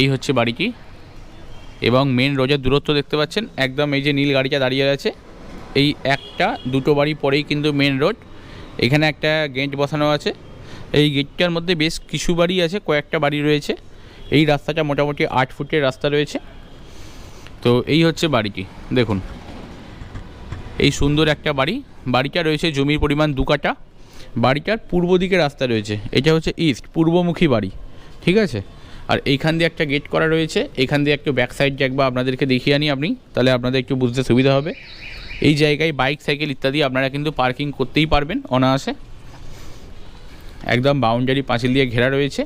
এই হচ্ছে বাড়িটি এবং মেন রোজের দূরত্ব দেখতে পাচ্ছেন, একদম এই যে নীল গাড়িটা দাঁড়িয়ে আছে, এই একটা, দুটো বাড়ি পরেই কিন্তু মেন রোড এখানে একটা গেট বসানো আছে, এই গেটটার মধ্যে বেশ কিছু বাড়ি আছে, কয়েকটা বাড়ি রয়েছে, এই রাস্তাটা মোটামুটি আট ফুটের রাস্তা রয়েছে, তো এই হচ্ছে বাড়িটি, দেখুন, এই সুন্দর একটা বাড়ি, বাড়িটা রয়েছে জমির পরিমাণ দু কাটা বাড়িটার পূর্ব দিকে রাস্তা রয়েছে, এটা হচ্ছে ইস্ট পূর্বমুখী বাড়ি, ঠিক আছে? আর এইখান দিয়ে একটা গেট করা রয়েছে। এখান দিয়ে একটু ব্যাক সাইড একবার আপনাদেরকে দেখিয়ে আনি আপনি, তাহলে আপনাদের একটু বুঝতে সুবিধা হবে। এই জায়গায় বাইক সাইকেল ইত্যাদি আপনারা কিন্তু পার্কিং করতেই পারবেন অনায়াসে। একদম বাউন্ডারি পাঁচিল দিয়ে ঘেরা রয়েছে।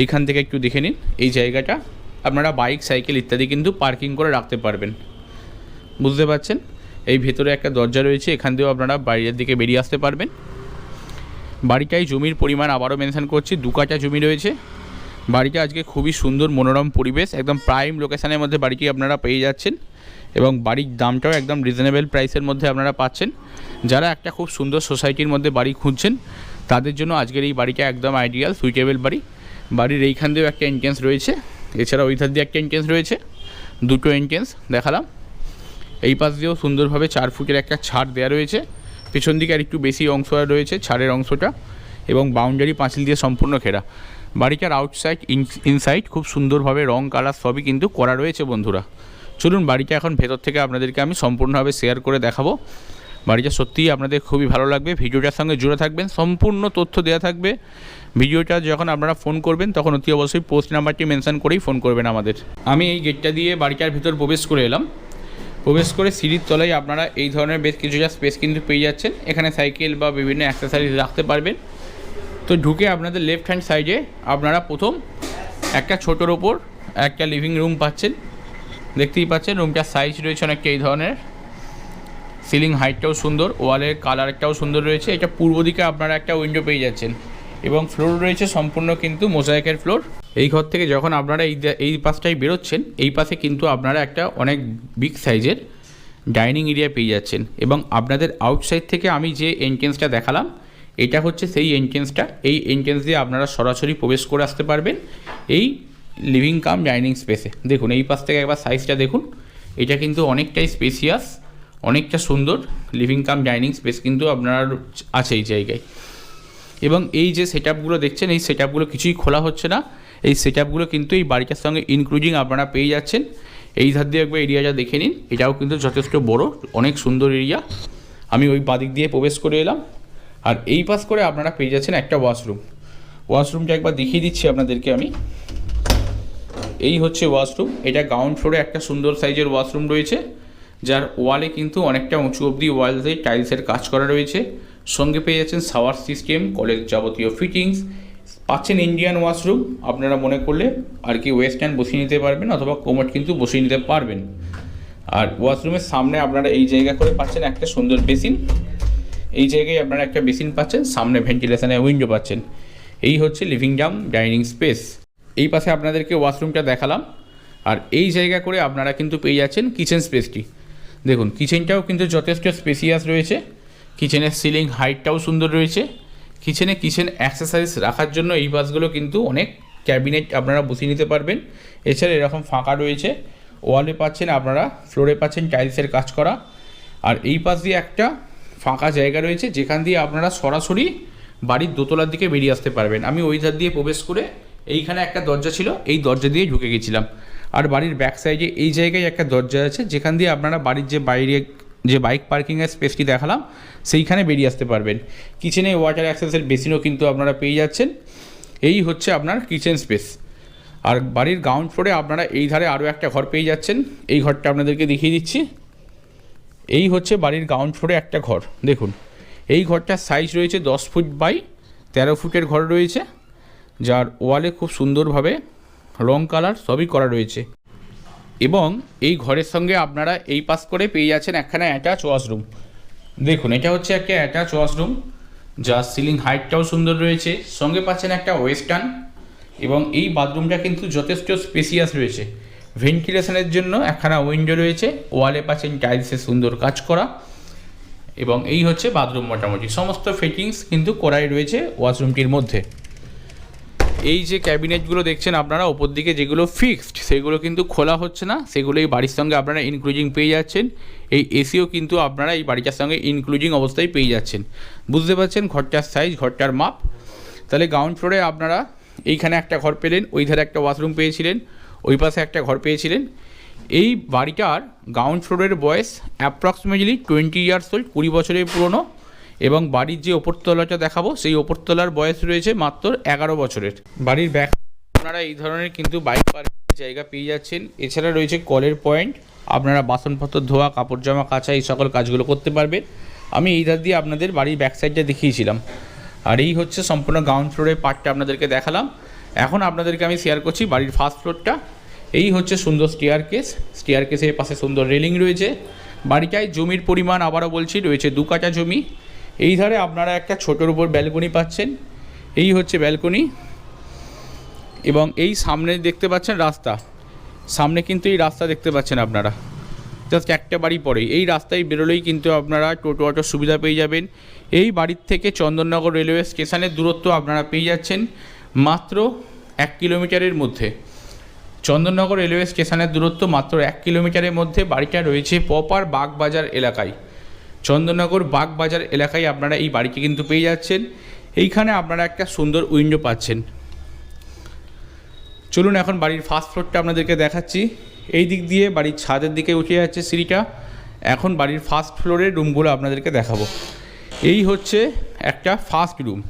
এইখান থেকে একটু দেখে নিন, এই জায়গাটা আপনারা বাইক সাইকেল ইত্যাদি কিন্তু পার্কিং করে রাখতে পারবেন। বুঝতে পারছেন? এই ভেতরে একটা দরজা রয়েছে, এখান দিয়েও আপনারা বাইরের দিকে বেরিয়ে আসতে পারবেন। বাড়িটায় জমির পরিমাণ আবারও মেনশান করছি, দু কাটা জমি রয়েছে। বাড়িটা আজকে খুবই সুন্দর, মনোরম পরিবেশ, একদম প্রাইম লোকেশানের মধ্যে বাড়িটি আপনারা পেয়ে যাচ্ছেন এবং বাড়ির দামটাও একদম রিজনেবল প্রাইসের মধ্যে আপনারা পাচ্ছেন। যারা একটা খুব সুন্দর সোসাইটির মধ্যে বাড়ি খুঁজছেন, তাদের জন্য আজকের এই বাড়িটা একদম আইডিয়াল সুইটেবল বাড়ি। বাড়ির এইখান দিয়েও একটা এন্ট্রেন্স রয়েছে এছাড়া ওই ধার দিয়ে একটা এন্ট্রেন্স রয়েছে, দুটো এন্ট্রেন্স দেখালাম। এই পাশ দিয়েও সুন্দরভাবে চার ফুটের একটা ছাড় দেওয়া রয়েছে, পেছন দিকে আর একটু বেশি অংশ রয়েছে ছাড়ের অংশটা এবং বাউন্ডারি পাঁচিল দিয়ে সম্পূর্ণ ঘেরা। বাড়িটার আউটসাইড ইনসাইড খুব সুন্দরভাবে রং কালার সবই কিন্তু করা রয়েছে বন্ধুরা। চলুন বাড়িটা এখন ভেতর থেকে আপনাদেরকে আমি সম্পূর্ণভাবে শেয়ার করে দেখাবো। বাড়িটা সত্যিই আপনাদের খুবই ভালো লাগবে। ভিডিওটার সঙ্গে জুড়ে থাকবেন, সম্পূর্ণ তথ্য দেওয়া থাকবে। ভিডিওটা যখন আপনারা ফোন করবেন, তখন অতি অবশ্যই পোস্ট নাম্বারটি মেনশন করেই ফোন করবেন আমাদের। আমি এই গেটটা দিয়ে বাড়িটার ভেতর প্রবেশ করে এলাম। প্রবেশ করে সিঁড়ির তলায় আপনারা এই ধরনের বেশ কিছুটা স্পেস কিন্তু পেয়ে যাচ্ছেন। এখানে সাইকেল বা বিভিন্ন অ্যাক্সেসারিজ রাখতে পারবেন। তো ঢুকে আপনাদের লেফট হ্যান্ড সাইডে আপনারা প্রথম একটা ছোটোর ওপর একটা লিভিং রুম পাচ্ছেন। দেখতেই পাচ্ছেন রুমটার সাইজ রয়েছে অনেকটা এই ধরনের। সিলিং হাইটটাও সুন্দর ওয়ালের কালারটাও সুন্দর রয়েছে। এটা পূর্ব দিকে আপনারা একটা উইন্ডো পেয়ে যাচ্ছেন এবং ফ্লোর রয়েছে সম্পূর্ণ কিন্তু মোজাইকের ফ্লোর এই ঘর থেকে যখন আপনারা এই এই পাশটাই বেরোচ্ছেন, এই পাশে কিন্তু আপনারা একটা অনেক বিগ সাইজের ডাইনিং এরিয়া পেয়ে যাচ্ছেন। এবং আপনাদের আউটসাইড থেকে আমি যে এন্ট্রেন্সটা দেখালাম এটা হচ্ছে সেই এন্ট্রেন্সটা এই এন্ট্রেন্স দিয়ে আপনারা সরাসরি প্রবেশ করে আসতে পারবেন এই লিভিং কাম ডাইনিং স্পেসে দেখুন, এই পাশ থেকে একবার সাইজটা দেখুন। এটা কিন্তু অনেকটাই স্পেসিয়াস অনেকটা সুন্দর লিভিং কাম ডাইনিং স্পেস কিন্তু আপনার আছে এই জায়গায়। এবং এই যে সেট দেখছেন, এই সেট কিছুই খোলা হচ্ছে না। এই সেট কিন্তু এই বাড়িটার সঙ্গে ইনক্লুডিং আপনারা পেয়ে যাচ্ছেন। এই ধার দিয়ে একবার এরিয়াটা দেখে নিন। এটাও কিন্তু যথেষ্ট বড়, অনেক সুন্দর এরিয়া আমি ওই বাদিক দিয়ে প্রবেশ করে এলাম। আর এই পাশ করে আপনারা পেয়ে যাচ্ছেন একটা ওয়াশরুম ওয়াশরুমটা একবার দেখিয়ে দিচ্ছি আপনাদেরকে আমি। এই হচ্ছে ওয়াশরুম এটা গ্রাউন্ড ফ্লোরে একটা সুন্দর সাইজের ওয়াশরুম রয়েছে, যার ওয়ালে কিন্তু অনেকটা উঁচু অবধি ওয়ালতে টাইলসের কাজ করা রয়েছে। সঙ্গে পেয়ে যাচ্ছেন সাওয়ার সিস্টেম কলের যাবতীয় ফিটিংস পাচ্ছেন ইন্ডিয়ান ওয়াশরুম আপনারা মনে করলে আর কি ওয়েস্টার্ন বসিয়ে নিতে পারবেন অথবা কোমট কিন্তু বসিয়ে নিতে পারবেন। আর ওয়াশরুমের সামনে আপনারা এই জায়গা করে পাচ্ছেন একটা সুন্দর বেসিন এই জায়গায় আপনারা একটা বেসিন পাচ্ছেন, সামনে ভেন্টিলেশনের উইন্ডো পাচ্ছেন। এই হচ্ছে লিভিং ডাম ডাইনিং স্পেস। এই পাশে আপনাদেরকে ওয়াশরুমটা দেখালাম। আর এই জায়গা করে আপনারা কিন্তু পেয়ে যাচ্ছেন কিচেন স্পেসটি। দেখুন, কিচেনটাও কিন্তু যথেষ্ট স্পেসিয়াস রয়েছে। কিচেনের সিলিং হাইটটাও সুন্দর রয়েছে। কিচেনে কিচেন অ্যাক্সেসারিজ রাখার জন্য এই বাসগুলো কিন্তু অনেক ক্যাবিনেট আপনারা বসিয়ে নিতে পারবেন। এছাড়া এরকম ফাঁকা রয়েছে। ওয়ালে পাচ্ছেন আপনারা, ফ্লোরে পাচ্ছেন টাইলসের কাজ করা। আর এই পাশ দিয়ে একটা ফাঁকা জায়গা রয়েছে, যেখান দিয়ে আপনারা সরাসরি বাড়ির দোতলার দিকে বেরিয়ে আসতে পারবেন। আমি ওই ধার দিয়ে প্রবেশ করে এইখানে একটা দরজা ছিল, এই দরজা দিয়ে ঢুকে গেছিলাম। আর বাড়ির ব্যাক সাইডে এই জায়গায় একটা দরজা আছে, যেখান দিয়ে আপনারা বাড়ির যে বাইরে, যে বাইক পার্কিংয়ের স্পেসটি দেখালাম, সেইখানে বেরিয়ে আসতে পারবেন। কিচেনে ওয়াটার অ্যাক্সেসের বেসিনও কিন্তু আপনারা পেয়ে যাচ্ছেন। এই হচ্ছে আপনার কিচেন স্পেস আর বাড়ির গ্রাউন্ড ফ্লোরে আপনারা এই ধারে আরও একটা ঘর পেয়ে যাচ্ছেন। এই ঘরটা আপনাদেরকে দেখিয়ে দিচ্ছি। এই হচ্ছে বাড়ির গ্রাউন্ড ফ্লোরে একটা ঘর। দেখুন, এই ঘরটার সাইজ রয়েছে দশ ফুট বাই তেরো ফুটের ঘর রয়েছে, যার ওয়ালে খুব সুন্দরভাবে রং কালার সবই করা রয়েছে। এবং এই ঘরের সঙ্গে আপনারা এই পাশ করে পেয়ে যাচ্ছেন একখানা অ্যাটাচ ওয়াশরুম দেখুন, এটা হচ্ছে একটা অ্যাটাচ ওয়াশরুম যার সিলিং হাইটটাও সুন্দর রয়েছে, সঙ্গে পাচ্ছেন একটা ওয়েস্টার্ন এবং এই বাথরুমটা কিন্তু যথেষ্ট স্পেসিয়াস রয়েছে। ভেন্টিলেশনের জন্য একখানা উইন্ডো রয়েছে, ওয়ালে পাচ্ছেন টাইলসের সুন্দর কাজ করা, এবং এই হচ্ছে বাথরুম মোটামুটি। সমস্ত ফিটিংস কিন্তু করাই রয়েছে ওয়াশরুমটির মধ্যে। এই যে ক্যাবিনেটগুলো দেখছেন আপনারা, ওপর দিকে যেগুলো ফিক্সড সেগুলো কিন্তু খোলা হচ্ছে না সেগুলো এই বাড়ির সঙ্গে আপনারা ইনক্লুজিং পেয়ে যাচ্ছেন। এই এসিও কিন্তু আপনারা এই বাড়িটার সঙ্গে ইনক্লুজিং অবস্থায় পেয়ে যাচ্ছেন। বুঝতে পারছেন ঘরটার সাইজ ঘরটার মাপ? তাহলে গ্রাউন্ড ফ্লোরে আপনারা এইখানে একটা ঘর পেলেন ওই ধারে একটা ওয়াশরুম পেয়েছিলেন। ওই পাশে একটা ঘর পেয়েছিলেন। এই বাড়িটার গ্রাউন্ড ফ্লোরের বয়স অ্যাপ্রক্সিমেটলি টোয়েন্টি ইয়ার্স ওল্ড কুড়ি বছরের পুরনো এবং বাড়ির যে ওপরতলাটা দেখাবো, সেই ওপরতলার বয়স রয়েছে মাত্র এগারো বছরের। বাড়ির ব্যাক আপনারা এই ধরনের কিন্তু বাইক পার্কের জায়গা পেয়ে যাচ্ছেন। এছাড়া রয়েছে কলের পয়েন্ট আপনারা বাসনপত্র, ধোয়া কাপড় জামা কাচা, এই সকল কাজগুলো করতে পারবেন। আমি এই ধার দিয়ে আপনাদের বাড়ির ব্যাক সাইডটা দেখিয়েছিলাম। আর এই হচ্ছে সম্পূর্ণ গ্রাউন্ড ফ্লোরের পার্টটা আপনাদেরকে দেখালাম। এখন আপনাদেরকে আমি শেয়ার করছি বাড়ির ফার্স্ট ফ্লোরটা এই হচ্ছে সুন্দর স্টিয়ার কেস স্টিয়ার কেসের পাশে সুন্দর রেলিং রয়েছে। বাড়িটায় জমির পরিমাণ আবারও বলছি, রয়েছে দু কাটা জমি। এই ধারে আপনারা একটা ছোটোর উপর ব্যালকনি পাচ্ছেন। এই হচ্ছে ব্যালকনি এবং এই সামনে দেখতে পাচ্ছেন রাস্তা। সামনে কিন্তু এই রাস্তা দেখতে পাচ্ছেন আপনারা। জাস্ট একটা বাড়ি পরেই। এই রাস্তায় বেরোলেই কিন্তু আপনারা টোটো অটোর সুবিধা পেয়ে যাবেন। এই বাড়ির থেকে চন্দননগর রেলওয়ে স্টেশনের দূরত্ব আপনারা পেয়ে যাচ্ছেন। মাত্র এক কিলোমিটারের মধ্যে। চন্দননগর রেলওয়ে স্টেশনের দূরত্ব মাত্র এক কিলোমিটারের মধ্যে। বাড়িটা রয়েছে পপার বাগবাজার এলাকায়। চন্দননগর বাগবাজার এলাকায় আপনারা এই বাড়িটি কিন্তু পেয়ে যাচ্ছেন। এইখানে আপনারা একটা সুন্দর উইন্ডো পাচ্ছেন। চলুন এখন বাড়ির ফার্স্ট ফ্লোরটা আপনাদেরকে দেখাচ্ছি। এই দিক দিয়ে বাড়ির ছাদের দিকে উঠে যাচ্ছে সিঁড়িটা। এখন বাড়ির ফার্স্ট ফ্লোরের রুমগুলো আপনাদেরকে দেখাবো। এই হচ্ছে একটা ফার্স্ট রুম।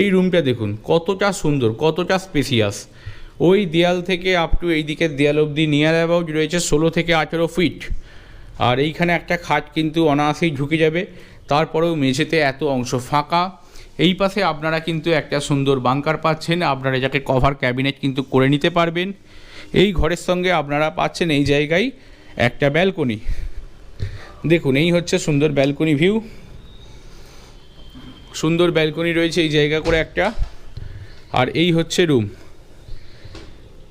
এই রুমটা দেখুন, কতটা সুন্দর, কতটা স্পেসিয়াস ওই দেয়াল থেকে আপ টু এই দিকের দেয়াল অবধি নিয়ার অ্যাবাউট রয়েছে ষোলো থেকে আঠেরো ফিট আর এইখানে একটা খাট কিন্তু অনায়াসেই ঢুকে যাবে। তারপরেও মেঝেতে এত অংশ ফাঁকা। এই পাশে আপনারা কিন্তু একটা সুন্দর বাংকার পাচ্ছেন। আপনারা যাকে কভার ক্যাবিনেট কিন্তু করে নিতে পারবেন। এই ঘরের সঙ্গে আপনারা পাচ্ছেন এই জায়গায় একটা ব্যালকনি দেখুন, এই হচ্ছে সুন্দর ব্যালকনি ভিউ সুন্দর ব্যালকনি রয়েছে এই জায়গা করে একটা। আর এই হচ্ছে রুম।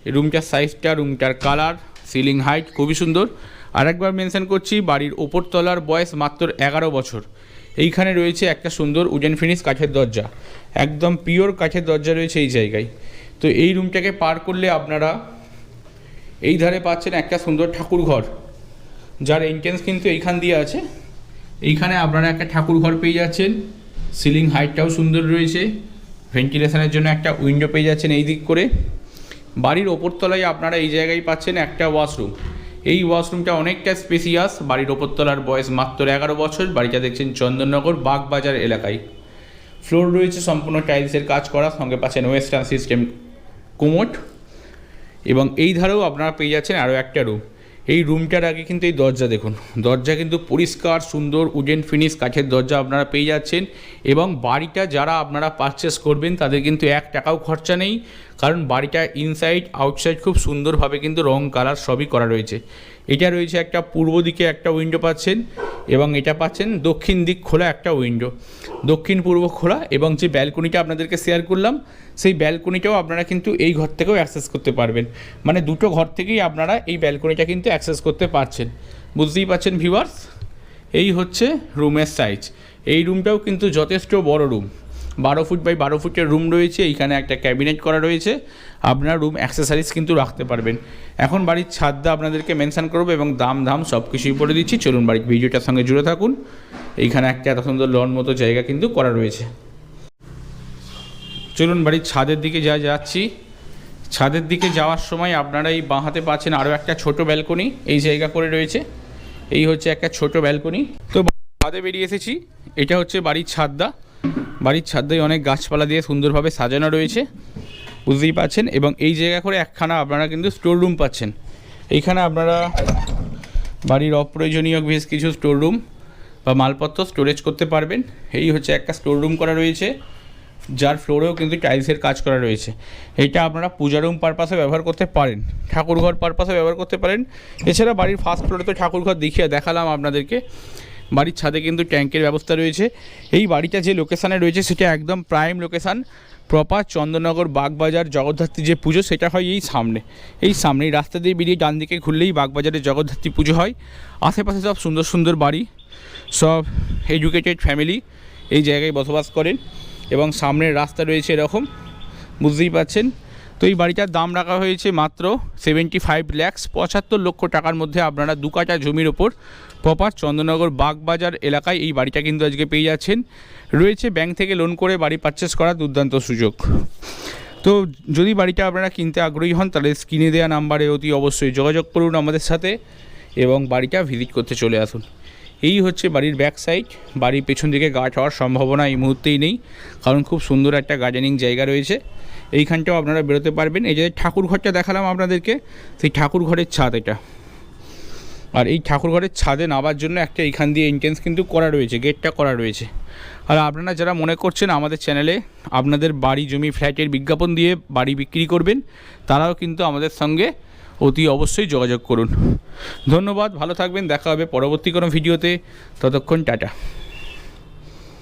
রুমটার সাইজটা, রুমটার কালার, সিলিং হাইট খুবই সুন্দর। আরেকবার মেনশন করছি, বাড়ির ওপর তলার বয়স মাত্র এগারো বছর। এইখানে রয়েছে একটা সুন্দর উডেন ফিনিশ কাঠের দরজা। একদম পিওর কাঠের দরজা রয়েছে এই জায়গায়। তো এই রুমটাকে পার করলে আপনারা এই ধারে পাচ্ছেন একটা সুন্দর ঠাকুর ঘর। যার এন্ট্রেন্স কিন্তু এইখান দিয়ে আছে। এইখানে আপনারা একটা ঠাকুর ঘর পেয়ে যাচ্ছেন। সিলিং হাইটটাও সুন্দর রয়েছে। ভেন্টিলেশনের জন্য একটা উইন্ডো পেয়ে যাচ্ছেন এই দিক করে। বাড়ির ওপরতলায় আপনারা এই জায়গায় পাচ্ছেন একটা ওয়াশরুম এই ওয়াশরুমটা অনেকটা স্পেসিয়াস বাড়ির ওপরতলার বয়স মাত্র এগারো বছর। বাড়িটা দেখছেন চন্দননগর বাগবাজার এলাকায়। ফ্লোর রয়েছে সম্পূর্ণ টাইলসের কাজ করা। সঙ্গে পাচ্ছেন ওয়েস্টার্ন সিস্টেম কোমোট। এবং এই ধারেও আপনারা পেয়ে যাচ্ছেন আরও একটা রুম এই রুমটার আগে কিন্তু এই দরজা দেখুন। দরজা কিন্তু পরিষ্কার, সুন্দর, উডেন ফিনিশ কাঠের দরজা আপনারা পেয়ে যাচ্ছেন এবং বাড়িটা যারা আপনারা পারচেস করবেন, তাদের কিন্তু এক টাকাও খরচা নেই। কারণ বাড়িটা ইনসাইড আউটসাইড খুব সুন্দরভাবে কিন্তু রং কালার সবই করা রয়েছে। এটা রয়েছে একটা পূর্ব দিকে একটা উইন্ডো পাচ্ছেন এবং এটা পাচ্ছেন দক্ষিণ দিক খোলা একটা উইন্ডো দক্ষিণ পূর্ব খোলা এবং যে ব্যালকনিটা আপনাদেরকে শেয়ার করলাম, সেই ব্যালকনিটাও আপনারা কিন্তু এই ঘর থেকেও অ্যাক্সেস করতে পারবেন। মানে দুটো ঘর থেকেই আপনারা এই ব্যালকনিটা কিন্তু অ্যাক্সেস করতে পারছেন। বুঝতেই পারছেন ভিউয়ার্স এই হচ্ছে রুমের সাইজ এই রুমটাও কিন্তু যথেষ্ট বড় রুম বারো ফুট বাই বারো ফুটের রুম রয়েছে, এইখানে একটা ক্যাবিনেট করা রয়েছে। আপনার রুম অ্যাক্সেসারিজ কিন্তু রাখতে পারবেন। এখন বাড়ির ছাদটা আপনাদেরকে মেনশান করব এবং দাম দাম সব কিছুই বলে দিচ্ছি। চলুন বাড়ির ভিডিওটার সঙ্গে জুড়ে থাকুন। এইখানে একটা এত সুন্দর লন মতো জায়গা কিন্তু করা রয়েছে। চলুন বাড়ির ছাদের দিকে যা যাচ্ছি। ছাদের দিকে যাওয়ার সময় আপনারা এই বাঁ হাতে পাচ্ছেন আরও একটা ছোট ব্যালকনি এই জায়গা করে রয়েছে। এই হচ্ছে একটা ছোট ব্যালকনি তো ছাদে বেরিয়ে এসেছি। এটা হচ্ছে বাড়ির ছাদদা বাড়ির ছাদদায় অনেক গাছপালা দিয়ে সুন্দরভাবে সাজানো রয়েছে, বুঝতেই পাচ্ছেন এবং এই জায়গা করে একখানা আপনারা কিন্তু স্টোর রুম পাচ্ছেন। এইখানে আপনারা বাড়ির অপ্রয়োজনীয় বেশ কিছু স্টোর রুম বা মালপত্র স্টোরেজ করতে পারবেন। এই হচ্ছে একটা স্টোর রুম করা রয়েছে, যার ফ্লোরেও কিন্তু টাইলসের কাজ করা রয়েছে। এটা আপনারা পূজা রুম পারপাসে ব্যবহার করতে পারেন ঠাকুরঘর পারপাসে ব্যবহার করতে পারেন। এছাড়া বাড়ির ফার্স্ট ফ্লোরে তো ঠাকুরঘর দেখিয়ে দেখালাম আপনাদেরকে। বাড়ির ছাদে কিন্তু ট্যাঙ্কের ব্যবস্থা রয়েছে। এই বাড়িটা যে লোকেশানে রয়েছে, সেটা একদম prime location proper Chandannagar Bagbazar Jagaddhatri যে পুজো, সেটা হয় এই সামনে। এই সামনে এই রাস্তা দিয়ে বেরিয়ে ডান দিকে ঘুরলেই বাগবাজারে জগদ্ধাত্রী পুজো হয়। আশেপাশে সব সুন্দর সুন্দর বাড়ি, সব এডুকেটেড ফ্যামিলি এই জায়গায় বসবাস করেন। এবং সামনের রাস্তা রয়েছে এরকম, বুঝতেই পাচ্ছেন তো এই বাড়িটার দাম রাখা হয়েছে মাত্র সেভেন্টি ফাইভ ল্যাক্স পঁচাত্তর লক্ষ টাকার মধ্যে আপনারা দু কাটা জমির ওপর প্রপার চন্দননগর বাগবাজার এলাকায় এই বাড়িটা কিন্তু আজকে পেয়ে যাচ্ছেন। রয়েছে ব্যাংক থেকে লোন করে বাড়ি পারচেস করার দুর্দান্ত সুযোগ। তো যদি বাড়িটা আপনারা কিনতে আগ্রহী হন, তাহলে স্ক্রিনে দেওয়া নাম্বারে অতি অবশ্যই যোগাযোগ করুন আমাদের সাথে এবং বাড়িটা ভিজিট করতে চলে আসুন। এই হচ্ছে বাড়ির ব্যাক সাইড বাড়ির পেছন দিকে গাছ হওয়ার সম্ভাবনা এই মুহূর্তেই নেই, কারণ খুব সুন্দর একটা গার্ডেনিং জায়গা রয়েছে। এইখানটাও আপনারা বেরোতে পারবেন। এই যে ঠাকুর ঘরটা দেখালাম আপনাদেরকে, সেই ঠাকুর ঘরের ছাদ এটা। আর এই ঠাকুর ঘরের ছাদে নামার জন্য একটা এইখান দিয়ে এন্ট্রেন্স কিন্তু করা রয়েছে গেটটা করা রয়েছে। আর আপনারা যারা মনে করছেন আমাদের চ্যানেলে আপনাদের বাড়ি, জমি ফ্ল্যাটের বিজ্ঞাপন দিয়ে বাড়ি বিক্রি করবেন, তারাও কিন্তু আমাদের সঙ্গে অতি অবশ্যই যোগাযোগ করুন। ধন্যবাদ, ভালো থাকবেন, দেখা হবে পরবর্তী কোনো ভিডিওতে। ততক্ষণ টাটা।